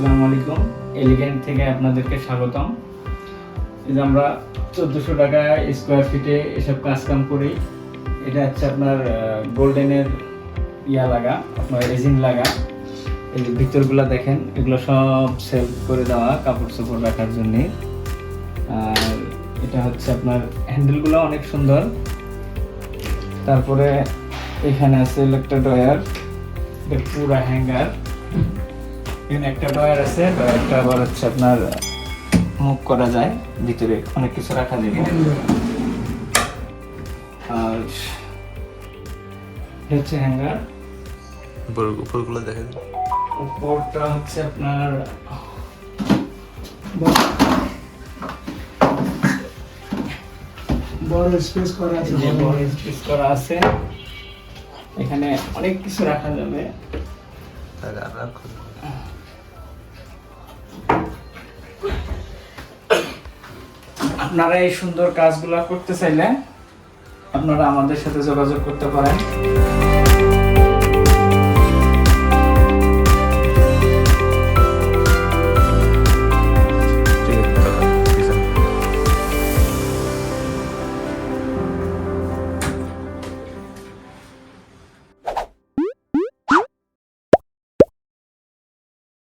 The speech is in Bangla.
আসসালামু আলাইকুম। এলিগেন্ট থেকে আপনাদেরকে স্বাগতম। এই যে আমরা চোদ্দোশো টাকা স্কোয়ার ফিটে এসব কাজ কাম করি। এটা হচ্ছে আপনার গোল্ডেনের ইয়া লাগা, আপনার রেজিন লাগা। এই যে ভিতরগুলো দেখেন, এগুলো সব সেল করে দেওয়া কাপড় চোপড় রাখার জন্য। আর এটা হচ্ছে আপনার হ্যান্ডেলগুলো অনেক সুন্দর। তারপরে এখানে আছে একটা ড্রয়ার পুরা হ্যাঙ্গার এখানে একটা ডয়ার আছে ডয়ারটা আবার হচ্ছে আপনার মুভ করা যায় ভিতরে অনেক কিছু রাখা যাবে। আর এটা হচ্ছে হ্যাঙ্গার। উপর উপরগুলো দেখা যায় উপরটা হচ্ছে আপনার বড় স্পেস করা আছে। যে বড় স্পেস করা আছে। এখানে অনেক কিছু রাখা যাবে। আর আর আপনারা এই সুন্দর কাজগুলো করতে চাইলে আপনারা আমাদের সাথে যোগাযোগ করতে পারেন।